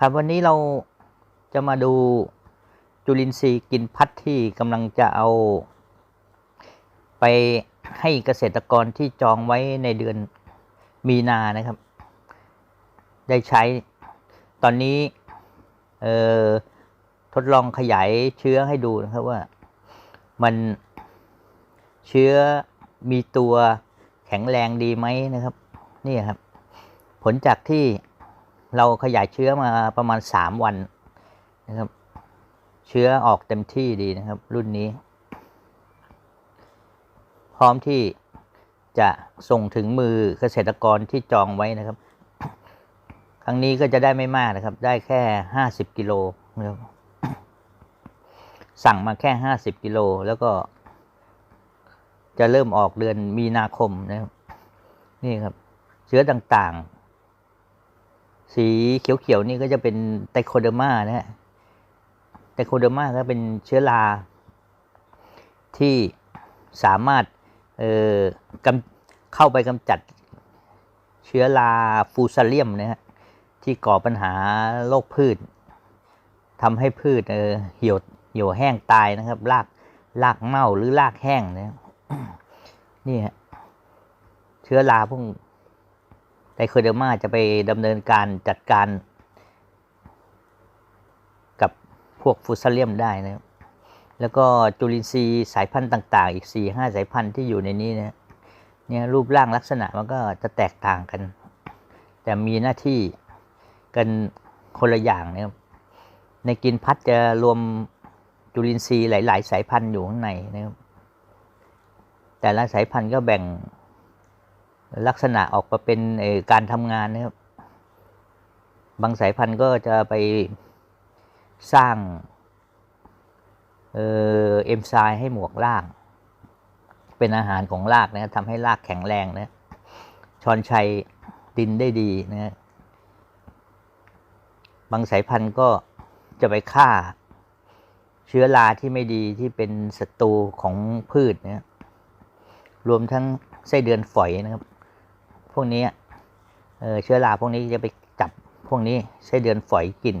ครับวันนี้เราจะมาดูจุลินทรีย์กินพัดที่กำลังจะเอา ไปให้เกษตรกรที่จองไว้ในเดือนมีนานะครับ ได้ใช้ตอนนี้เอ่อทดลองขยายเชื้อให้ดูนะครับว่ามันเชื้อมีตัวแข็งแรงดีไหมนะครับ นี่ครับ ผลจากที่ เราขยายเชื้อมาประมาณ 3 วันนะครับ เชื้อออกเต็มที่ดีนะครับ รุ่นนี้ พร้อมที่จะส่งถึงมือเกษตรกรที่จองไว้นะครับ ครั้งนี้ก็จะได้ไม่มากนะครับ ได้แค่ 50 กิโลนะครับสั่งมาแค่ 50 กิโลแล้วก็ จะเริ่มออกเดือนมีนาคมนะครับ นี่ครับ เชื้อต่างๆ สีเขียวๆนี่ก็จะเป็นไตโคเดอร์มานะฮะไตโคเดอร์มาก็เป็นเชื้อราที่สามารถเอ่อกำเข้าไปกำจัดเชื้อราฟูซาเลียมนะฮะที่ก่อปัญหาโรคพืชทำให้พืชเออเหี่ยวเหี่ยวแห้งตายนะครับรากรากเน่าหรือรากแห้งนะนี่ฮะเชื้อราพวก ไตโคเดอร์มาจะไปดำเนินการจัดการ กับพวกฟูซาเลียมได้นะครับแล้วก็จุลินทรีย์สายพันธุ์ต่าง ๆ อีก4ี่ห้าสายพันธุ์ที่อยู่ในนี้นะเนี่ยรูปร่างลักษณะมันก็จะแตกต่างกัน แต่มีหน้าที่กันคนละอย่างนะครับในกินพัดจะรวมจุลินทรีย์หลาย ๆ สายพันธุ์อยู่ข้างในนะครับแต่ละสายพันธุ์ก็แบ่ง ลักษณะออกมาเป็นการทำงานนะครับ บางสายพันธุ์ก็จะไปสร้างเอ่อเอนไซม์ให้หมวกราก เป็นอาหารของรากนะทำให้รากแข็งแรงนะชอนชัยดินได้ดีนะบางสายพันธุ์ก็จะไปฆ่าเชื้อราที่ไม่ดีที่เป็นศัตรูของพืชนะรวมทั้งไส้เดือนฝอยนะครับ พวกนี้เชื้อราพวกนี้จะไปจับพวกนี้ไส้เดือนฝอยกิน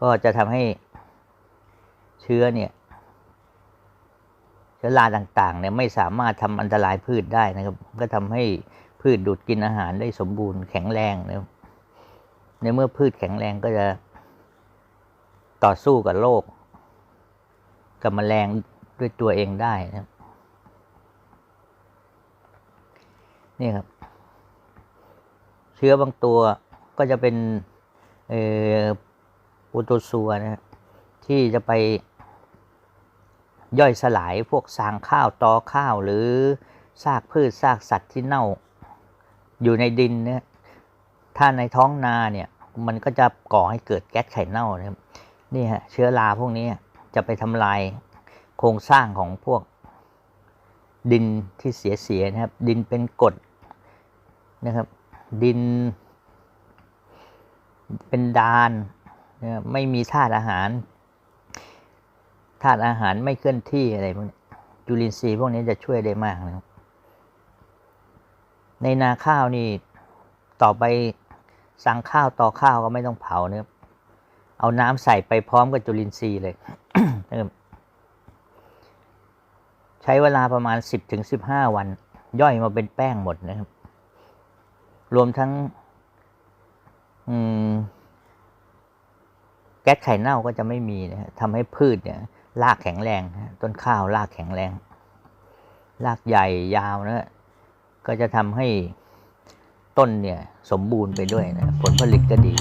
ก็จะทำให้เชื้อเนี่ย เชื้อราต่างๆเนี่ยไม่สามารถทำอันตรายพืชได้นะครับ ก็ทำให้พืชดูดกินอาหารได้สมบูรณ์แข็งแรงนะในเมื่อพืชแข็งแรงก็จะต่อสู้กับโรคกับแมลงด้วยตัวเองได้นะครับ นี่ครับ เชื้อบางตัวก็จะเป็นเอ่อโปรโตซัวนะฮะที่จะไปย่อยสลายพวกสางข้าวตอข้าวหรือซากพืชซากสัตว์ที่เน่าอยู่ในดินเนี่ยถ้าในท้องนาเนี่ยมันก็จะก่อให้เกิดแก๊สไข่เน่านะครับนี่ฮะเชื้อราพวกนี้จะไปทำลายโครงสร้างของพวก ดินที่เสียๆนะครับ ดินเป็นกรดนะครับ ดิน เป็นดานนะไม่มีธาตุอาหารธาตุอาหารไม่เคลื่อนที่อะไรพวกนี้จุลินทรีย์พวกนี้จะช่วยได้มากนะครับในนาข้าวนี่ต่อไปสั่งข้าวต่อข้าวก็ไม่ต้องเผานะครับเอาน้ำใส่ไปพร้อมกับจุลินทรีย์เลยนะครับ ใช้เวลาประมาณ 10-15ถึง15 วัน ย่อยมาเป็นแป้งหมดนะครับ รวมทั้งแก๊สไข่เน่าก็จะไม่มีนะทำให้พืชเนี่ยรากแข็งแรง ต้นข้าวรากแข็งแรง รากใหญ่ยาวนะฮะก็จะทำให้ต้นเนี่ยสมบูรณ์ไปด้วยนะผลผลิตก็ดี